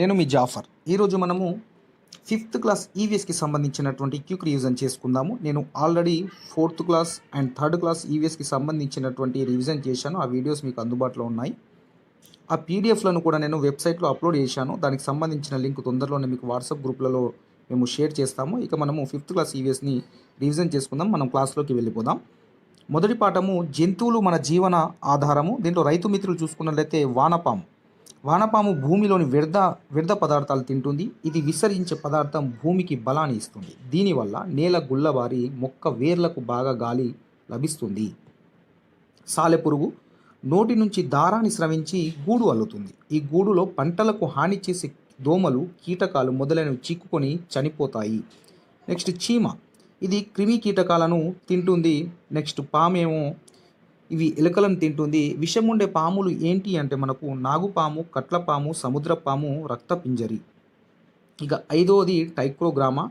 నేను మీ జాఫర్. ఈరోజు మనము ఫిఫ్త్ క్లాస్ ఈవీఎస్కి సంబంధించినటువంటి క్యూక్ రివిజన్ చేసుకుందాము. నేను already fourth class and third class ఈవీఎస్కి సంబంధించినటువంటి రివిజన్ చేశాను. ఆ వీడియోస్ మీకు అందుబాటులో ఉన్నాయి. ఆ పీడిఎఫ్లను కూడా నేను వెబ్సైట్లో అప్లోడ్ చేశాను. దానికి సంబంధించిన లింక్ తొందరలోనే మీకు వాట్సాప్ గ్రూప్లలో మేము షేర్ చేస్తాము. ఇక మనము ఫిఫ్త్ క్లాస్ ఈవీఎస్ని రివిజన్ చేసుకుందాం. మనం క్లాస్లోకి వెళ్ళిపోదాం. మొదటి పాఠము జంతువులు మన జీవన ఆధారము. దీంట్లో రైతు మిత్రులు చూసుకున్నట్లయితే వానపాము. వానపాము భూమిలోని వ్యర్థ వ్యర్థ పదార్థాలు తింటుంది. ఇది విసరించే పదార్థం భూమికి బలాన్ని ఇస్తుంది. దీనివల్ల నేల గుల్లబారి మొక్క వేర్లకు బాగా గాలి లభిస్తుంది. సాలెపురుగు నోటి నుంచి దారాన్ని స్రవించి గూడు అల్లుతుంది. ఈ గూడులో పంటలకు హాని చేసే దోమలు కీటకాలు మొదలైనవి చిక్కుకొని చనిపోతాయి. నెక్స్ట్ చీమ. ఇది క్రిమి కీటకాలను తింటుంది. నెక్స్ట్ పామేమో ఇవి ఎలుకలను తింటుంది. విషం ఉండే పాములు ఏంటి అంటే మనకు నాగుపాము కట్లపాము సముద్రపాము రక్తపింజరి. ఇక ఐదవది టైక్రోగ్రామా?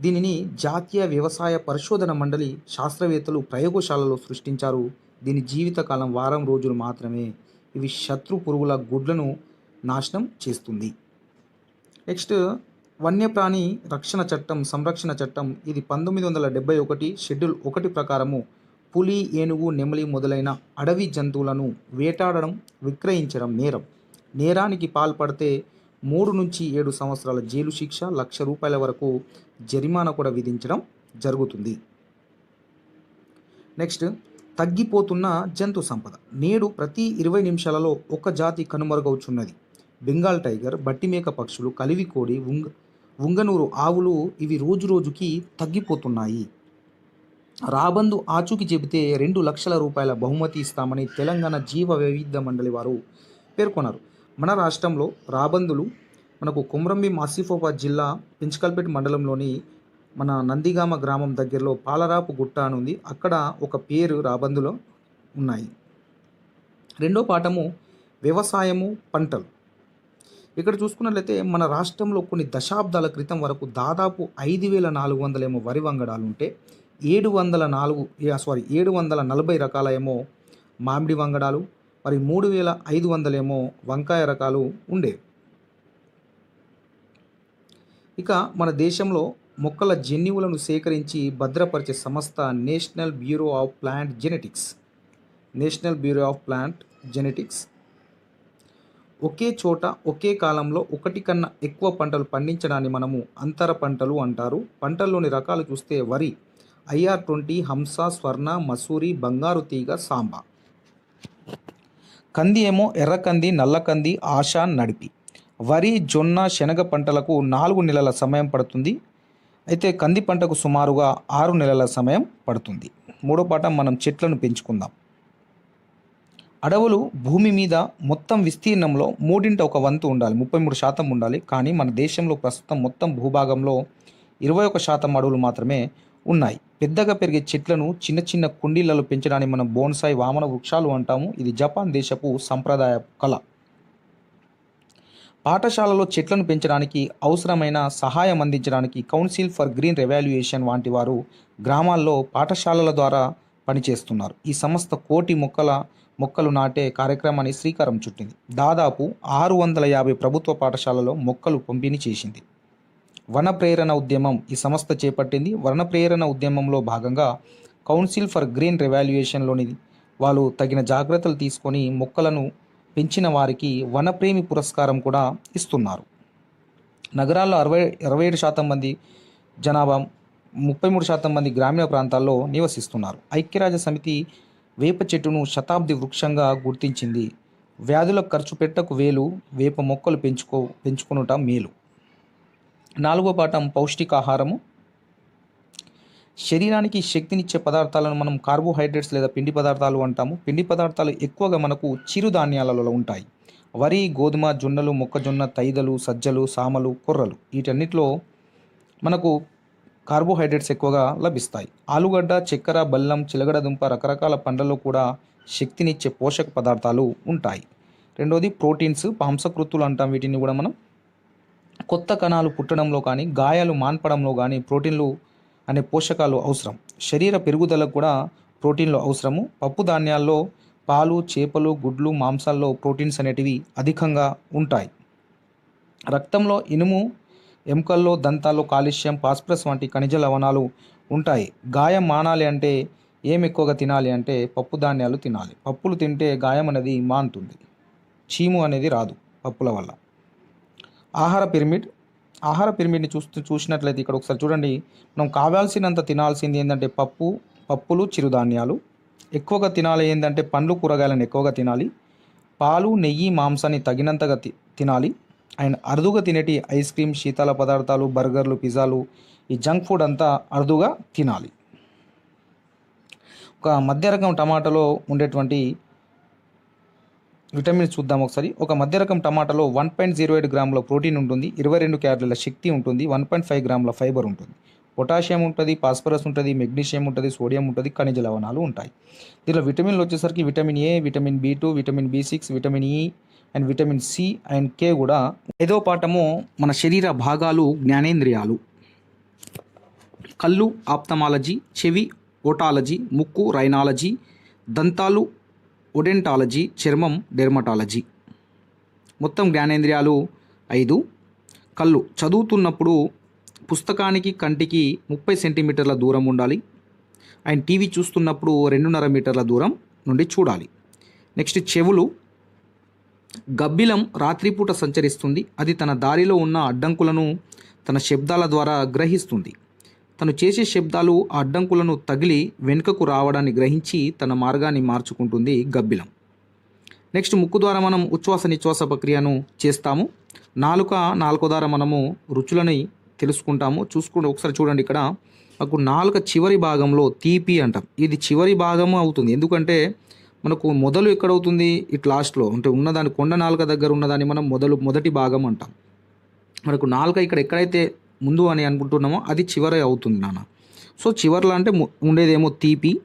దీనిని జాతీయ వ్యవసాయ పరిశోధన మండలి శాస్త్రవేత్తలు ప్రయోగశాలలో సృష్టించారు. దీని జీవితకాలం వారం రోజులు మాత్రమే. ఇవి శత్రు పురుగుల గుడ్లను నాశనం చేస్తుంది. నెక్స్ట్ వన్యప్రాణి రక్షణ చట్టం సంరక్షణ చట్టం. ఇది పంతొమ్మిది వందల డెబ్బై ఒకటి షెడ్యూల్ ఒకటి ప్రకారము పులి ఏనుగు నెమలి మొదలైన అడవి జంతువులను వేటాడడం విక్రయించడం నేరం. నేరానికి పాల్పడితే మూడు నుంచి ఏడు సంవత్సరాల జైలు శిక్ష లక్ష రూపాయల వరకు జరిమానా కూడా విధించడం జరుగుతుంది. నెక్స్ట్ తగ్గిపోతున్న జంతు సంపద. నేడు ప్రతి ఇరవై నిమిషాలలో ఒక జాతి కనుమరుగవుచున్నది. బెంగాల్ టైగర్ బట్టిమేక పక్షులు కలివికోడి ఉంగ ఉంగనూరు ఆవులు ఇవి రోజు రోజుకి తగ్గిపోతున్నాయి. రాబందు ఆచూకి చెబితే రెండు లక్షల రూపాయల బహుమతి ఇస్తామని తెలంగాణ జీవ వైవిధ్య మండలి వారు పేర్కొన్నారు. మన రాష్ట్రంలో రాబందులు మనకు కుమ్రంభీం ఆసిఫాబాద్ జిల్లా పెంచకల్పేట మండలంలోని మన నందిగామ గ్రామం దగ్గరలో పాలరాపు గుట్ట అని ఉంది. అక్కడ ఒక పేరు రాబందులో ఉన్నాయి. రెండో పాఠము వ్యవసాయము పంటలు. ఇక్కడ చూసుకున్నట్లయితే మన రాష్ట్రంలో కొన్ని దశాబ్దాల క్రితం వరకు దాదాపు ఐదు వేల నాలుగు వందలేమో వరి వంగడాలు ఉంటే ఏడు వందల నాలుగు సారీ ఏడు వందల నలభై రకాల ఏమో మామిడి వంగడాలు మరి మూడు వేల ఐదు వందలేమో వంకాయ రకాలు ఉండేవి ఇక మన దేశంలో మొక్కల జన్యువులను సేకరించి భద్రపరిచే సంస్థ national bureau of plant genetics. National bureau of plant genetics. ఒకే చోట ఒకే కాలంలో ఒకటి కన్నా ఎక్కువ పంటలు పండించడాన్ని మనము అంతర పంటలు అంటారు. పంటల్లోని రకాలు చూస్తే వరి ఐఆర్ ట్వంటీ హంస స్వర్ణ మసూరి బంగారు తీగ సాంబా. కంది ఏమో ఎర్రకంది నల్లకంది ఆశ నడిపి. వరి జొన్న శనగ పంటలకు నాలుగు నెలల సమయం పడుతుంది. అయితే కంది పంటకు సుమారుగా ఆరు నెలల సమయం పడుతుంది. మూడో పాఠం మనం చెట్లను పెంచుకుందాం. అడవులు భూమి మీద మొత్తం విస్తీర్ణంలో మూడింట ఒక వంతు ఉండాలి ముప్పై మూడు శాతం ఉండాలి. కానీ మన దేశంలో ప్రస్తుతం మొత్తం భూభాగంలో ఇరవై ఒక శాతం అడవులు మాత్రమే ఉన్నాయి. పెద్దగా పెరిగే చెట్లను చిన్న చిన్న కుండీలలో పెంచడాన్ని మనం బోన్సాయి వామన వృక్షాలు అంటాము. ఇది జపాన్ దేశపు సంప్రదాయ కళ. పాఠశాలలో చెట్లను పెంచడానికి అవసరమైన సహాయం అందించడానికి కౌన్సిల్ ఫర్ గ్రీన్ రెవాల్యుయేషన్ వంటి వారు గ్రామాల్లో పాఠశాలల ద్వారా పనిచేస్తున్నారు. ఈ సంస్థ కోటి మొక్కల మొక్కలు నాటే కార్యక్రమాన్ని శ్రీకారం చుట్టింది. దాదాపు ఆరు వందల యాభై ప్రభుత్వ పాఠశాలలో మొక్కలు పంపిణీ చేసింది. వన ప్రేరణ ఉద్యమం ఈ సంస్థ చేపట్టింది. వన ప్రేరణ ఉద్యమంలో భాగంగా కౌన్సిల్ ఫర్ గ్రీన్ రెవాల్యుయేషన్లోని వాళ్ళు తగిన జాగ్రత్తలు తీసుకొని మొక్కలను పెంచిన వారికి వనప్రేమి పురస్కారం కూడా ఇస్తున్నారు. నగరాల్లో అరవై ఇరవై ఏడు శాతం మంది జనాభా ముప్పై మూడు శాతం మంది గ్రామీణ ప్రాంతాల్లో నివసిస్తున్నారు. ఐక్యరాజ్య సమితి వేప చెట్టును శతాబ్ది వృక్షంగా గుర్తించింది. వ్యాధులకు ఖర్చు పెట్టకు వేలు వేప మొక్కలు పెంచుకో పెంచుకునటం మేలు. నాలుగో పాఠం పౌష్టికాహారము. శరీరానికి శక్తినిచ్చే పదార్థాలను మనం కార్బోహైడ్రేట్స్ లేదా పిండి పదార్థాలు అంటాము. పిండి పదార్థాలు ఎక్కువగా మనకు చిరుధాన్యాలలో ఉంటాయి. వరి గోధుమ జొన్నలు మొక్కజొన్న తైదలు సజ్జలు సామలు కొర్రలు వీటన్నిటిలో మనకు కార్బోహైడ్రేట్స్ ఎక్కువగా లభిస్తాయి. ఆలుగడ్డ చక్కెర బెల్లం చిలగడ దుంప రకరకాల పండ్లలో కూడా శక్తినిచ్చే పోషక పదార్థాలు ఉంటాయి. రెండోది ప్రోటీన్స్ మాంసకృతులు అంటాం వీటిని కూడా మనం. కొత్త కణాలు పుట్టడంలో కానీ గాయాలు మాన్పడంలో కానీ ప్రోటీన్లు అనే పోషకాలు అవసరం. శరీర పెరుగుదలకు కూడా ప్రోటీన్లు అవసరము. పప్పు ధాన్యాల్లో పాలు చేపలు గుడ్లు మాంసాల్లో ప్రోటీన్స్ అనేటివి అధికంగా ఉంటాయి. రక్తంలో ఇనుము ఎముకల్లో దంతాల్లో కాల్షియం పాస్ప్రస్ వంటి ఖనిజ లవణాలు ఉంటాయి. గాయం మానాలి అంటే ఏం ఎక్కువగా తినాలి అంటే పప్పు ధాన్యాలు తినాలి. పప్పులు తింటే గాయం అనేది మానుతుంది. చీము అనేది రాదు పప్పుల వల్ల. ఆహార పిరమిడ్ ఆహార పిరమిడ్ని చూస్తూ చూసినట్లయితే ఇక్కడ ఒకసారి చూడండి. మనం కావాల్సినంత తినాల్సింది ఏంటంటే పప్పు పప్పులు చిరుధాన్యాలు. ఎక్కువగా తినాలి ఏంటంటే పండ్లు కూరగాయలను ఎక్కువగా తినాలి. పాలు నెయ్యి మాంసాన్ని తగినంతగా తి తినాలి. అండ్ అరుదుగా తినేటి ఐస్ క్రీమ్ శీతల పదార్థాలు బర్గర్లు పిజ్జాలు ఈ జంక్ ఫుడ్ అంతా అరుదుగా తినాలి. ఒక మధ్య రకం టమాటాలో ఉండేటువంటి విటమిన్స్ చూద్దాం ఒకసారి. ఒక మధ్య రకం టమాటాలో వన్ పాయింట్ జీరో ఎయిట్ గ్రాముల ప్రోటీన్ ఉంటుంది. ఇరవై రెండు క్యాలరీల శక్తి ఉంటుంది. వన్ పాయింట్ ఫైవ్ గ్రాముల ఫైబర్ ఉంటుంది. పొటాషియం ఉంటుంది ఫాస్ఫరస్ ఉంటుంది మెగ్నీషియం ఉంటుంది సోడియం ఉంటుంది ఖనిజ లవణాలు ఉంటాయి. దీనిలో విటమిన్లు వచ్చేసరికి vitamin A vitamin B two vitamin B six vitamin E and vitamin C and K కూడా ఏదో పాఠము మన శరీర భాగాలు జ్ఞానేంద్రియాలు. కళ్ళు ఆప్తమాలజీ చెవి ఓటాలజీ ముక్కు రైనాలజీ దంతాలు ఒడెంటాలజీ చర్మం డెర్మటాలజీ. మొత్తం జ్ఞానేంద్రియాలు ఐదు. కళ్ళు. చదువుతున్నప్పుడు పుస్తకానికి కంటికి ముప్పై సెంటీమీటర్ల దూరం ఉండాలి. అండ్ టీవీ చూస్తున్నప్పుడు రెండున్నర మీటర్ల దూరం నుండి చూడాలి. నెక్స్ట్ చెవులు. గబ్బిలం రాత్రిపూట సంచరిస్తుంది. అది తన దారిలో ఉన్న అడ్డంకులను తన శబ్దాల ద్వారా గ్రహిస్తుంది. తను చేసే శబ్దాలు అడ్డంకులను తగిలి వెనుకకు రావడాన్ని గ్రహించి తన మార్గాన్ని మార్చుకుంటుంది గబ్బిలం. నెక్స్ట్ ముక్కు ద్వారా మనం ఉచ్ఛ్వాస నిశ్వాస ప్రక్రియను చేస్తాము. నాలుక నాలుక ద్వారా మనము రుచులని తెలుసుకుంటాము. చూసుకుంటే ఒకసారి చూడండి ఇక్కడ. మనకు నాలుక చివరి భాగంలో తీపి అంటాం. ఇది చివరి భాగము అవుతుంది. ఎందుకంటే మనకు మొదలు ఎక్కడవుతుంది? ఇట్ లాస్ట్లో. అంటే ఉన్నదాని కొండ నాలుక దగ్గర ఉన్నదాన్ని మనం మొదలు మొదటి భాగం అంటాం. మనకు నాలుక ఇక్కడ ఎక్కడైతే ముందు అని అనుకుంటున్నామో అది చివరి అవుతుంది నాన్న. సో చివరిలో అంటే ఉండేదేమో తీపి.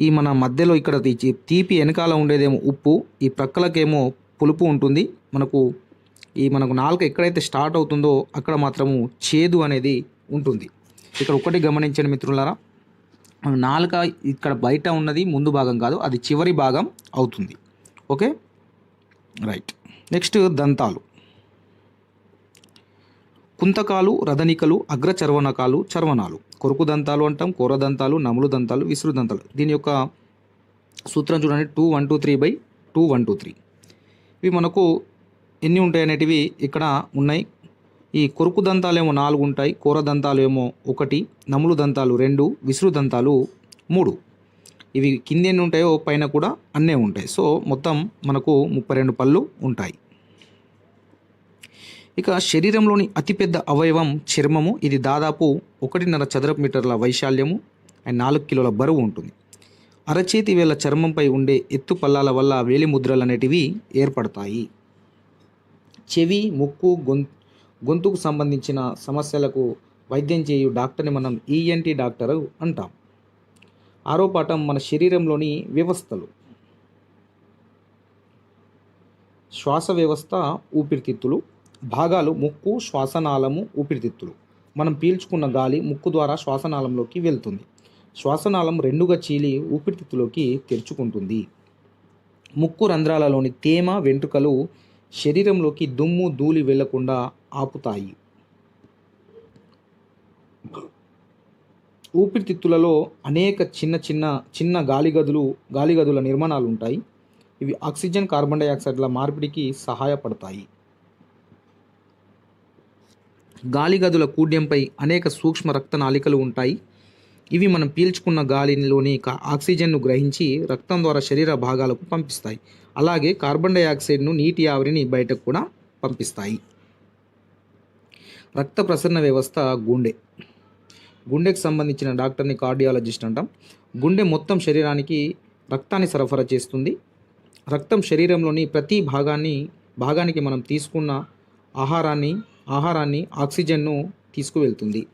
ఈ మన మధ్యలో ఇక్కడ తీపి వెనకాల ఉండేదేమో ఉప్పు. ఈ ప్రక్కలకేమో పులుపు ఉంటుంది. మనకు ఈ మనకు నాలుక ఎక్కడైతే స్టార్ట్ అవుతుందో అక్కడ మాత్రము చేదు అనేది ఉంటుంది. ఇక్కడ ఒకటి గమనించండి మిత్రులారా. నాలుక ఇక్కడ బయట ఉన్నది ముందు భాగం కాదు అది చివరి భాగం అవుతుంది. ఓకే? రైట్. నెక్స్ట్ దంతాలు. కుంతకాలు రథనికలు అగ్రచర్వనకాలు చర్వనాలు కొరుకు దంతాలు అంటాం కూర దంతాలు నములు దంతాలు విసురు దంతాలు. దీని యొక్క సూత్రం చూడండి. Two one two three by two one two three. ఇవి మనకు ఎన్ని ఉంటాయి అనేటివి ఇక్కడ ఉన్నాయి. ఈ కొరుకు దంతాలు ఏమో నాలుగు ఉంటాయి కూర దంతాలు ఏమో ఒకటి నములు దంతాలు రెండు విసురు దంతాలు మూడు. ఇవి కింద ఎన్ని ఉంటాయో పైన కూడా అన్నే ఉంటాయి. సో మొత్తం మనకు ముప్పై రెండు పళ్ళు ఉంటాయి. ఇక శరీరంలోని అతిపెద్ద అవయవం చర్మము. ఇది దాదాపు ఒకటిన్నర చదరపు మీటర్ల వైశాల్యము అండ్ నాలుగు కిలోల బరువు ఉంటుంది. అరచేతి వేళ చర్మంపై ఉండే ఎత్తు పల్లాల వల్ల వేలి ముద్రలు అనేటివి ఏర్పడతాయి. చెవి ముక్కు గొంతుకు సంబంధించిన సమస్యలకు వైద్యం చేయు డాక్టర్ని మనం ఈఎన్టీ డాక్టర్ అంటాం. ఆరో పాఠం మన శరీరంలోని వ్యవస్థలు. శ్వాస వ్యవస్థ ఊపిరితిత్తులు భాగాలు ముక్కు శ్వాసనాళము ఊపిరితిత్తులు. మనం పీల్చుకున్న గాలి ముక్కు ద్వారా శ్వాసనాళంలోకి వెళ్తుంది. శ్వాసనాళం రెండుగా చీలి ఊపిరితిత్తులోకి తెరుచుకుంటుంది. ముక్కు రంధ్రాలలోని తేమ వెంట్రుకలు శరీరంలోకి దుమ్ము ధూళి వెళ్ళకుండా ఆపుతాయి. ఊపిరితిత్తులలో అనేక చిన్న చిన్న చిన్న గాలిగదులు గాలిగదుల నిర్మాణాలు ఉంటాయి ఇవి ఆక్సిజన్ కార్బన్ డైఆక్సైడ్ల మార్పిడికి సహాయపడతాయి. గాలిగదుల కూడ్యంపై అనేక సూక్ష్మ రక్త నాళికలు ఉంటాయి. ఇవి మనం పీల్చుకున్న గాలిలోని ఆక్సిజన్ను గ్రహించి రక్తం ద్వారా శరీర భాగాలకు పంపిస్తాయి. అలాగే కార్బన్ డైఆక్సైడ్ను నీటి ఆవిరిని బయటకు కూడా పంపిస్తాయి. రక్త ప్రసరణ వ్యవస్థ గుండె. గుండెకు సంబంధించిన డాక్టర్ని కార్డియాలజిస్ట్ అంటాం. గుండె మొత్తం శరీరానికి రక్తాన్ని సరఫరా చేస్తుంది. రక్తం శరీరంలోని ప్రతి భాగాన్ని భాగానికి మనం తీసుకున్న ఆహారాన్ని ఆహారాన్ని ఆక్సిజన్ను తీసుకువెళ్తుంది.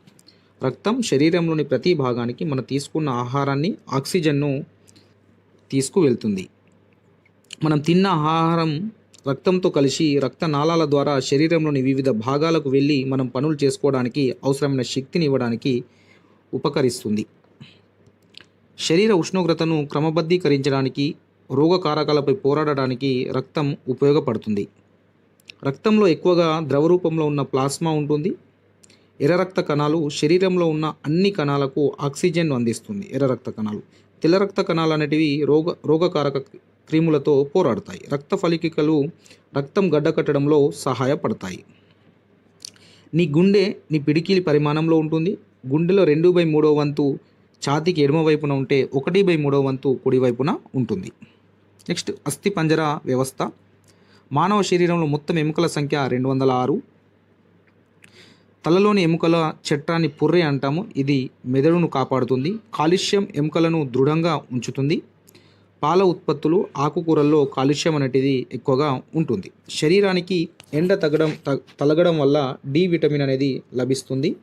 రక్తం శరీరంలోని ప్రతి భాగానికి మనం తీసుకున్న ఆహారాన్ని ఆక్సిజన్ను తీసుకువెళ్తుంది. మనం తిన్న ఆహారం రక్తంతో కలిసి రక్త నాళాల ద్వారా శరీరంలోని వివిధ భాగాలకు వెళ్ళి మనం పనులు చేసుకోవడానికి అవసరమైన శక్తిని ఇవ్వడానికి ఉపకరిస్తుంది. శరీర ఉష్ణోగ్రతను క్రమబద్ధీకరించడానికి రోగకారకాలపై పోరాడడానికి రక్తం ఉపయోగపడుతుంది. రక్తంలో ఎక్కువగా ద్రవ రూపంలో ఉన్న ప్లాస్మా ఉంటుంది. ఎర్ర రక్త కణాలు శరీరంలో ఉన్న అన్ని కణాలకు ఆక్సిజన్ అందిస్తుంది. ఎర్ర రక్త కణాలు. తెల్ల రక్త కణాలు అనేటివి రోగ రోగకారక క్రిములతో పోరాడతాయి. రక్త ఫలికికలు రక్తం గడ్డకట్టడంలో సహాయపడతాయి. నీ గుండె నీ పిడికిలి పరిమాణంలో ఉంటుంది. గుండెలో రెండు బై మూడో వంతు ఛాతీకి ఎడమ వైపున ఉంటే ఒకటి బై మూడో వంతు కుడి వైపున ఉంటుంది. నెక్స్ట్ అస్థి పంజర వ్యవస్థ. మానవ శరీరంలో మొత్తం ఎముకల సంఖ్య రెండు వందల ఆరు. తలలోని ఎముకల చట్టాన్ని పుర్రె అంటాము. ఇది మెదడును కాపాడుతుంది. కాలుష్యం ఎముకలను దృఢంగా ఉంచుతుంది. పాల ఉత్పత్తులు ఆకుకూరల్లో కాలుష్యం అనేది ఎక్కువగా ఉంటుంది. శరీరానికి ఎండ తగ్గడం తలగడం వల్ల డి విటమిన్ అనేది లభిస్తుంది.